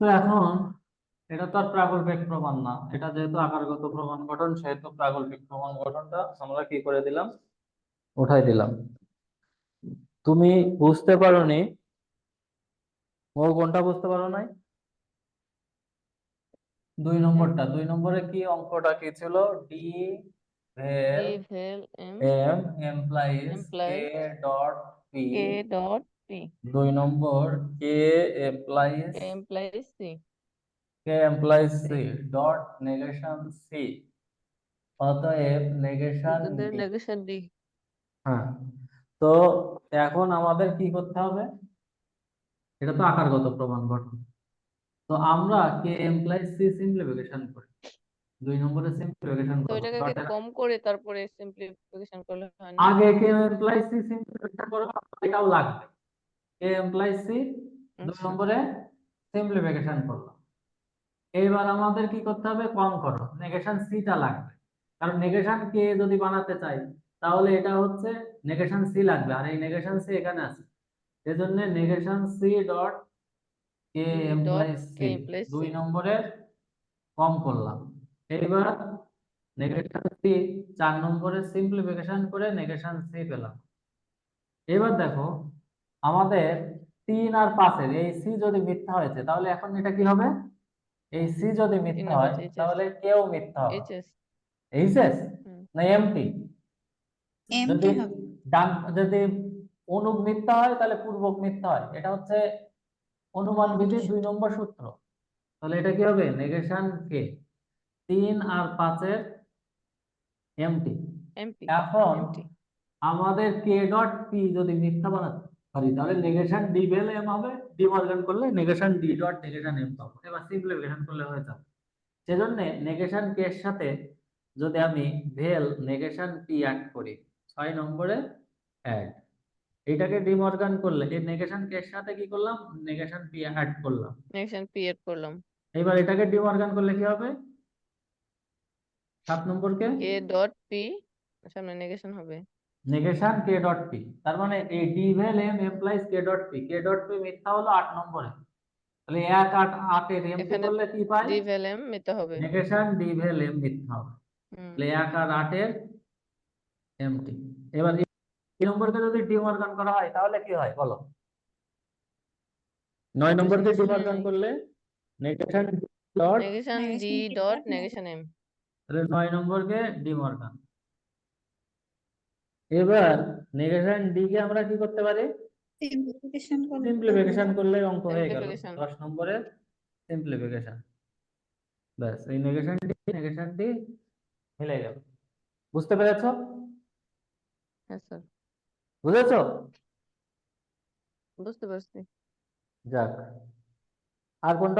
তো এখন এটা তো আর প্রাগল্পিক প্রমাণ না। এটা যেহেতু আকারগত প্রমাণ গঠন, সেহেতু প্রাগল্পিক প্রমাণ গঠনটা আমরা কি করে দিলাম? উঠাই দিলাম। তুমি বুঝতে পারোনি? ও কোনটা বুঝতে পারো নাই? দুই নম্বরটা। দুই নম্বরে কি অঙ্কটা কি ছিল? D vel D vel M implies K Implies dot P K dot P. দুই number K implies K implies C. K implies C dot negation C অতএব নেগেশন আমাদের negation D. হ্যাঁ। তো এখন আমাদের কি করতে হবে? এটা তো আকারগত প্রমাণ গঠন তো আমরা কে এমপ্লাইজ সি সিম্পলিফিকেশন করি। দুই নম্বরে সিম্পলিফিকেশন তো এটাকে কম করে তারপরে simplification করলে হয় না। আগে কে এমপ্লাইজ সি সিম্পলিফিকেশন করব এটাও লাগবে। কে এমপ্লাইজ সি দুই আচ্ছা। নম্বরে সিম্পলিফিকেশন করলাম এইবার আমাদের কি করতে হবে? কম করো। নেগেশন সিটা লাগবে। কারণ নেগেশন কে যদি বানাতে চাই তাহলে এটা হচ্ছে নেগেশন সি লাগবে। আর এই নেগেশন সি এখানে আছে। এজন্য negation C dot K K C দুই। নম্বরে কম করলাম। এইবার নেগেশন সি চার নম্বরে সিম্পলিফিকেশন করে নেগেশন সি পেলাম। এবার দেখো আমাদের তিন আর পাঁচের এই সি যদি মিথ্যা হয়েছে তাহলে এখন এটা কি হবে? এই সি যদি মিথ্যা হয় তাহলে কেউ মিথ্যা হবে? এইচএস। না এমটি এমটি যদি হবে। ডান যদি অনুক মিথ্যা হয় তাহলে পূর্বক মিথ্যা হয়। এটা হচ্ছে অনুমান বিধি দুই নম্বর সূত্র। তাহলে এটা কি হবে? নেগেশন কে তিন আর পাঁচের এমটি এখন আমাদের কে ডট পি যদি মিথ্যা বানাতে পারি তাহলে নেগেশন ডি ভেল এম হবে ডিমার্গান করলে negation D dot negation M পাবো। এবার সিম্পলিফিকেশন করলে হয়ে যাবে। সেজন্য নেগেশন কে এর সাথে যদি আমি ভেল নেগেশন পি অ্যাড করি ছয় নম্বরে অ্যাড এইটাকে ডিমর্গান করলে এই নেগেশন কে এর সাথে কি করলাম? নেগেশন পি অ্যাড করলাম। Negation P add করলাম। এবার এটাকে ডিমর্গান করলে কি হবে? সাত নম্বর কে? K dot P? সামনে নেগেশন হবে। Negation K dot P? তার মানে এই D vel M implies K dot P? K dot P মিথ্যা হলো আট নম্বরে। তাহলে এক আট আটের এমপি এখানে করলে কি পাই? D vel M মিথ্যা হবে। নেগেশন ডি ভেল এম মিথ্যা হবে। হুম। তাহলে এক আর আটের এমটি এবার এই নম্বরকে যদি ডি ডিমার্গান করা হয় তাহলে কি হয়? বলো। নয় নম্বরকে ডিমার্গান হুম। করলে negation dot D dot dot negation M তাহলে নয় নম্বরকে ডিমার্গান এবার নেগেশন ডি কে আমরা কি করতে পারি? সিম্পলিফিকেশন করলে অঙ্ক হয়ে গেল. দশ নম্বরে সিম্পলিফিকেশন ব্যাস এই নেগেশন ডি নেগেশন ডি মিলে গেল। বুঝতে পেরেছ? হ্যাঁ স্যার। বুঝেছ? বুঝতে পারছি। যাক। আর কোনটা